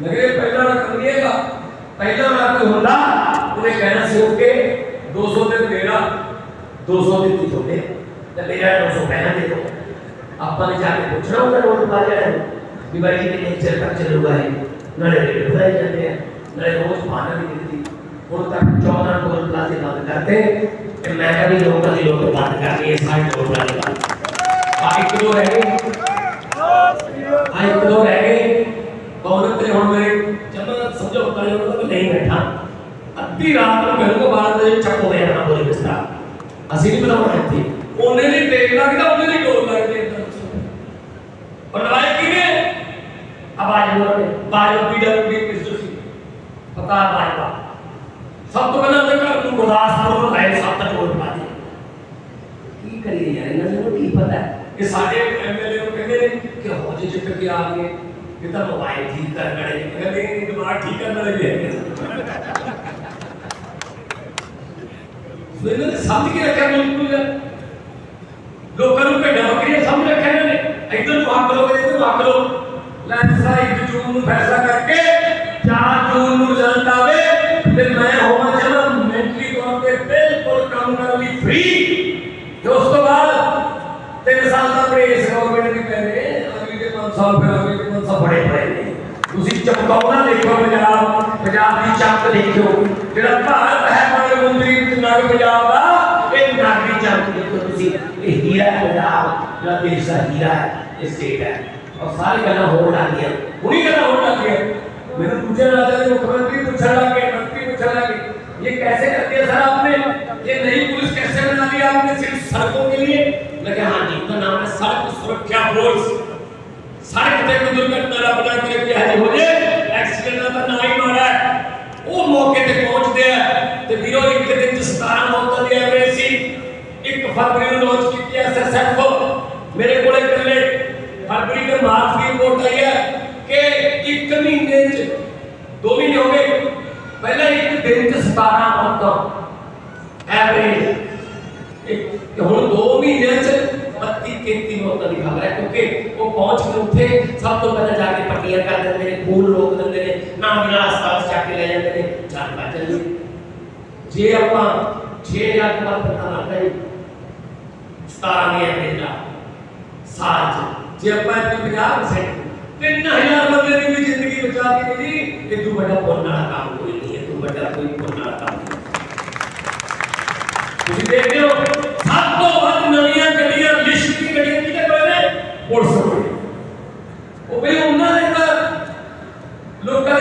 لگے پہلا رقم دیے گا۔ پہلا رقم ہوتا انہیں کہنا سی اوکے دو سو دے تیرا، دو سو دے تھی چھوٹے میرا دو سو پہنا دے دو۔ ابا نے جا کے پوچھنا ہوگا روڈ پا جا ہے۔ بھی بھائی کے لیے چل تک چل ہوا ہے نڑے ریٹ بھرائے جاتے ہیں۔ نڑے روز پانا بھی دیتی۔ ان تک چودہ ٹول پلازے بند کرتے کہ میں کبھی لوکل ہی لوکل بات کر رہی ہے ساٹھ ٹول پلازے بند۔ آئی کلو رہ گئی آئی کلو رہ بیٹھا ادھی رات کو میرے کو بارہ بجے چپ ہو گیا نا بولے بستر اسی نہیں بنا رہے تھے انہیں نہیں ٹیک لگ گیا انہیں نہیں گول لگ گیا اور لڑائی کی نے اب آج بول رہے باجو پیڈر بھی کس جو سی پتا ہے باجو سب تو پہلا دیکھا تو گزاس پر کو آئے سب تک بول پا دیا کی کریے یار انہوں نے کی پتہ ہے کہ سارے ایم ایل اے کہتے ہیں کہ حوجے چکر کے آگے یہ تو موبائل ٹھیک کرنے والے نہیں نہیں دماغ ٹھیک کرنے والے بھی ہے تو انہوں نے سمجھ کے رکھا ملک کو لوگوں کو پیڑا بکریاں سمجھ رکھا انہوں نے ادھر تو حق لو ادھر تو حق لو لینسا ایک جون فیصلہ کر کے چار جون نو رزلٹ آوے پھر میں ہوا چلا مینٹلی طور پہ بالکل کام کر لی فری جو اس تو بعد تین سال کا پریس گورنمنٹ بھی کرے کتنا سال پہلے ہوئے کتنا سال بڑے پڑے نہیں تسی چمکاؤ نہ دیکھو میں جناب پنجاب کی چمک دیکھو جڑا بھارت ہے بڑے مندری تنا کے پنجاب دا اے نگری چمک دیکھو تسی اے ہیرا ہے پنجاب جڑا دیش دا ہیرا ہے اسٹیٹ ہے اور ساری گلاں ہوڑ لا گیا ہن ہی گلاں ہوڑ لا گیا میں نے پوچھا رہا تھا کہ مکھمنتری پوچھا رہا کہ منتری پوچھا رہا کہ یہ کیسے کر دیا سر آپ نے یہ نئی پولیس کیسے بنا دی آپ نے صرف سڑکوں کے لیے لیکن ہاں جی اتنا نام ہے سڑک سرکھیا پولیس ਸੜਕ ਤੇ ਕੋਈ ਦੁਰਘਟਨਾ ਰੱਬ ਨਾ ਕਰੇ ਕਿ ਹਜੇ ਹੋ ਜੇ ਐਕਸੀਡੈਂਟਾਂ ਦਾ ਨਾ ਹੀ ਮਾਰਾ ਉਹ ਮੌਕੇ ਤੇ ਪਹੁੰਚਦੇ ਆ ਤੇ ਵੀਰੋ, ਇੱਕ ਦਿਨ 'ਚ 17 ਮੌਤਾਂ ਦੀ ਐਵਰੇਜ ਸੀ। 1 ਫਰਵਰੀ ਨੂੰ ਲਾਂਚ ਕੀਤੀ ਐਸਐਸਐਫ ਮੇਰੇ ਕੋਲੇ ਇਕੱਲੇ ਫਰਵਰੀ ਦੇ ਮਾਰਚ ਦੀ ਰਿਪੋਰਟ ਆਈ ਹੈ ਕਿ 1 ਮਹੀਨੇ 'ਚ 2 ਮਹੀਨੇ ਹੋ ਗਏ। ਪਹਿਲਾਂ ਇੱਕ ਦਿਨ 'ਚ 17 ਮੌਤਾਂ। ਐਵਰੇਜ ਹੁਣ 2 ਮਹੀਨੇ 'ਚ بندگی بچا دے جی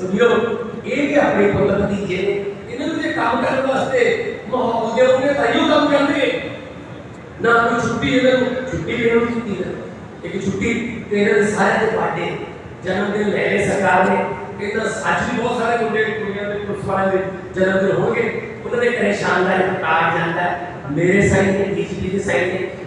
ਹੈ ਇਹ ਕਿ ਆਪਣੇ ਪੁੱਤ ਭਤੀਜੇ ਨੇ ਇਹਨਾਂ ਨੂੰ ਜੇ ਕੰਮ ਕਰਨ ਵਾਸਤੇ ਮਾਹੌਲ ਦੇ ਉਹਨੇ ਤਾਈਓ ਕੰਮ ਕਰਦੇ ਨਾ ਕੋਈ ਛੁੱਟੀ ਇਹਨਾਂ ਨੂੰ, ਛੁੱਟੀ ਇਹਨਾਂ ਨੂੰ ਦਿੱਤੀ ਨਾ। ਇੱਕ ਛੁੱਟੀ ਤੇ ਇਹਨਾਂ ਦੇ ਸਾਰੇ ਦੇ ਪਾਡੇ ਜਨਮ ਦਿਨ ਲੈ ਲਏ ਸਰਕਾਰ ਨੇ। ਇਹਨਾਂ ਅੱਜ ਵੀ ਬਹੁਤ ਸਾਰੇ ਮੁੰਡੇ, ਕੁੜੀਆਂ ਦੇ ਪੁਲਿਸ ਦੇ ਜਨਮ ਦਿਨ ਹੋਣਗੇ। ਉਹਨਾਂ ਦੇ ਘਰੇ ਸ਼ਾਨਦਾਰ ਇੱਕ ਜਾਂਦਾ। ਮੇਰੇ ਸਾਈਨ ਤੇ, ਡੀਜੀਪੀ ਦੇ ਸਾਈਨ ਤੇ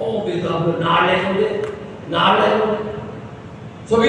ਉਹ ਵੀ ਦੱਬ ਲਓ ਨਾਲ ਲੈ ਜਾਓਗੇ ਨਾਲ ਲੈ ਜਾਓਗੇ ਸੋ ਵੀ